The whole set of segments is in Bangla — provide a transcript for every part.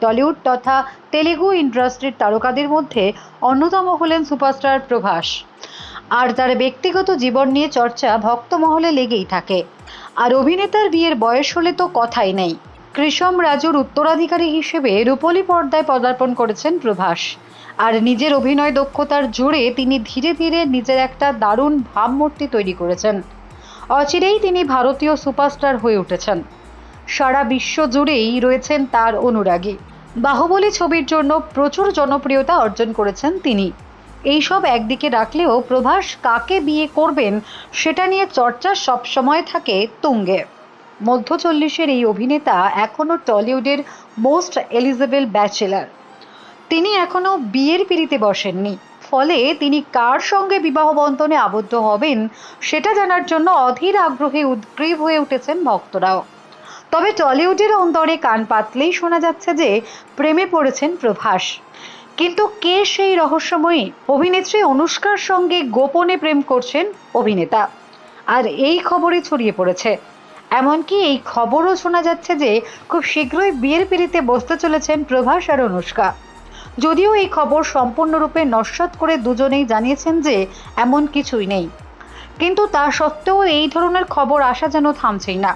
টলিউড তথা তেলেগু ইন্ডাস্ট্রির তারকাদের মধ্যে অন্যতম হলেন সুপারস্টার প্রভাস। আর তার ব্যক্তিগত জীবন নিয়ে চর্চা ভক্ত মহলে লেগেই থাকে। আর অভিনেতার বিয়ের বয়স হলে তো কথাই নেই। কৃষম রাজুর উত্তরাধিকারী হিসেবে রূপলী পর্দায় পদার্পণ করেছেন প্রভাস। আর নিজের অভিনয় দক্ষতার জোরে তিনি ধীরে ধীরে নিজের একটা দারুণ ভাবমূর্তি তৈরি করেছেন। অচিরেই তিনি ভারতীয় সুপারস্টার হয়ে উঠেছেন। সারা বিশ্ব জুড়েই রয়েছেন তার অনুরাগী। বাহুবলী ছবির জন্য প্রচুর জনপ্রিয়তা অর্জন করেছেন তিনি। এইসব একদিকে রাখলেও প্রভাস কাকে বিয়ে করবেন সেটা নিয়ে চর্চা সবসময় থাকে তুঙ্গে। মধ্য চল্লিশের এই অভিনেতা এখনও টলিউডের মোস্ট এলিজেবল ব্যাচেলার। তিনি এখনও বিয়ের পিড়িতে বসেননি, ফলে তিনি কার সঙ্গে বিবাহ বন্ধনে আবদ্ধ হবেন সেটা জানার জন্য অধীর আগ্রহে উদ্গ্রীব হয়ে উঠেছেন ভক্তরাও। তবে টলিউডের অন্তরে কান পাতলেই শোনা যাচ্ছে যে প্রেমে পড়েছেন প্রভাস। কিন্তু কে সেই রহস্যময়ী? অভিনেত্রী অনুষ্কার সঙ্গে গোপনে প্রেম করছেন অভিনেতা। আর এই খবরই ছড়িয়ে পড়েছে। এমনকি এই খবরও শোনা যাচ্ছে যে খুব শীঘ্রই বিয়ের পিড়িতে বসতে চলেছেন প্রভাস আর অনুষ্কা। যদিও এই খবর সম্পূর্ণরূপে নস্যাৎ করে দুজনেই জানিয়েছেন যে এমন কিছুই নেই। কিন্তু তা সত্ত্বেও এই ধরনের খবর আসা যেন থামছেই না।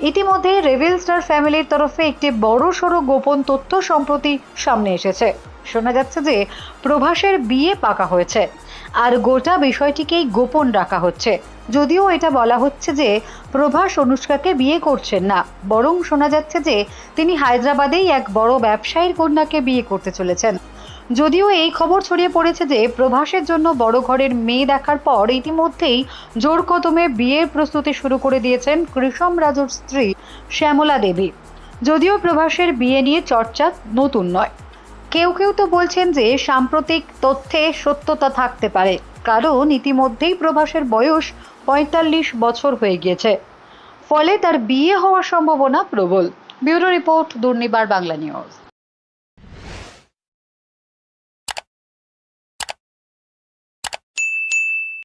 ইতিমধ্যে রেভেল স্টার ফ্যামিলির তরফে একটি বড় সড়ো গোপন তথ্য সম্প্রতি সামনে এসেছে। শোনা যাচ্ছে যে, প্রভাসের বিয়ে পাকা হয়েছে, আর গোটা বিষয়টিকেই গোপন রাখা হচ্ছে। যদিও এটা বলা হচ্ছে যে, প্রভাস অনুষ্কাকে বিয়ে করছেন না, বরং শোনা যাচ্ছে যে, তিনি হায়দ্রাবাদেই এক বড় ব্যবসায়ীর কন্যাকে বিয়ে করতে চলেছেন। যদিও এই খবর ছড়িয়ে পড়েছে যে, প্রভাসের জন্য বড় ঘরের মেয়ে দেখার পর ইতিমধ্যেই জোর কদমে বিয়ের প্রস্তুতি শুরু করে দিয়েছেন কৃষম রাজুর স্ত্রী শ্যামলা দেবী। যদিও প্রভাসের বিয়ে নিয়ে চর্চা নতুন নয়। কেউ কেউ তো বলছেন যে, সাম্প্রতিক তথ্যে সত্যতা থাকতে পারে। কারণ ইতিমধ্যেই প্রভাসের বয়স পঁয়তাল্লিশ বছর হয়ে গিয়েছে। ফলে তার বিয়ে হওয়ার সম্ভাবনা প্রবল। Bureau report Durnibar Bangla news.